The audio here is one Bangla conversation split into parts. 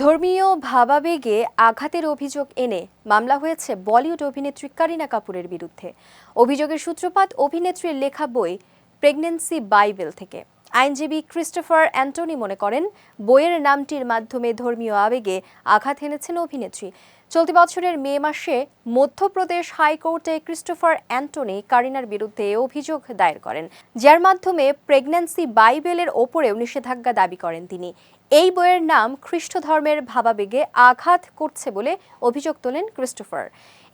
ধর্মীয় ভাবাবেগে আঘাতের অভিযোগ এনে মামলা হয়েছে বলিউড অভিনেত্রী কারিনা কাপুরের বিরুদ্ধে। অভিযোগের সূত্রপাত অভিনেত্রীর লেখা বই প্রেগন্যান্সি বাইবেল থেকে। আইনজীবী ক্রিস্টোফার অ্যান্টনি মনে করেন, বইয়ের নামটির মাধ্যমে ধর্মীয় আবেগে আঘাত এনেছেন অভিনেত্রী। চলতি বছরের মে মাসে মধ্যপ্রদেশ হাইকোর্টে ক্রিস্টোফার অ্যান্টনি কারিনার বিরুদ্ধে অভিযোগ দায়ের করেন, যার মাধ্যমে প্রেগন্যান্সি বাইবেলের ওপরেও নিষেধাজ্ঞা দাবি করেন তিনি। এই বইয়ের নাম খ্রিস্ট ধর্মের ভাবাবেগে আঘাত করছে বলে অভিযোগ তোলেন ক্রিস্টোফার।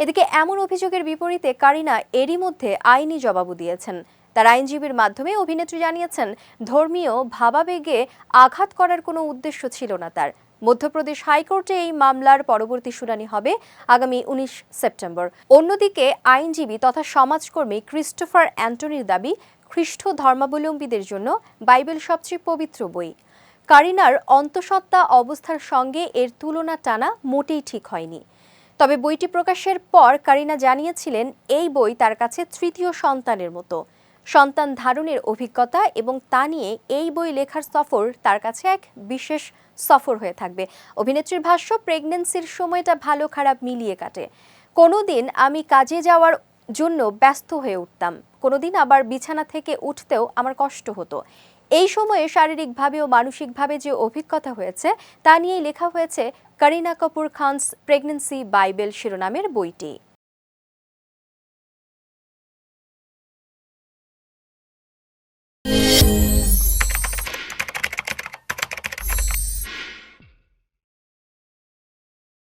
এদিকে এমন অভিযোগের বিপরীতে কারিনা এরই মধ্যে আইনি জবাবও দিয়েছেন। তার আইনজীবীর মাধ্যমে অভিনেত্রী জানিয়েছেন, ধর্মীয় ভাবাবেগে আঘাত করার কোনো উদ্দেশ্য ছিল না তার। মধ্যপ্রদেশ হাইকোর্টে এই মামলার পরবর্তী শুনানি হবে আগামী উনিশ সেপ্টেম্বর। অন্যদিকে আইনজীবী তথা সমাজকর্মী ক্রিস্টোফার অ্যান্টনির দাবি খ্রিস্ট ধর্মাবলম্বীদের জন্য বাইবেল সবচেয়ে পবিত্র বই। কারিনার অন্তঃসত্ত্বা অবস্থার সঙ্গে এর তুলনা টানা মোটেই ঠিক হয়নি। তবে বইটি প্রকাশের পর কারিনা জানিয়েছিলেন, এই বই তার কাছে তৃতীয় সন্তানের মতো। সন্তান ধারণের অভিজ্ঞতা এবং তা নিয়ে এই বই লেখার সফর তার কাছে এক বিশেষ সফর হয়ে থাকবে। অভিনেত্রীর ভাষ্য, প্রেগন্যান্সির সময়টা ভালো খারাপ মিলিয়ে কাটে। কোনোদিন আমি কাজে যাওয়ার জন্য ব্যস্ত হয়ে উঠতাম। কোনোদিন আবার বিছানা থেকে উঠতেও আমার কষ্ট হতো। এই সময়ে শারীরিকভাবে ও মানসিকভাবে যে অভিজ্ঞতা হয়েছে, তা নিয়েই লেখা হয়েছে করিনা কাপুর খানস প্রেগন্যান্সি বাইবেল শিরোনামের বইটি।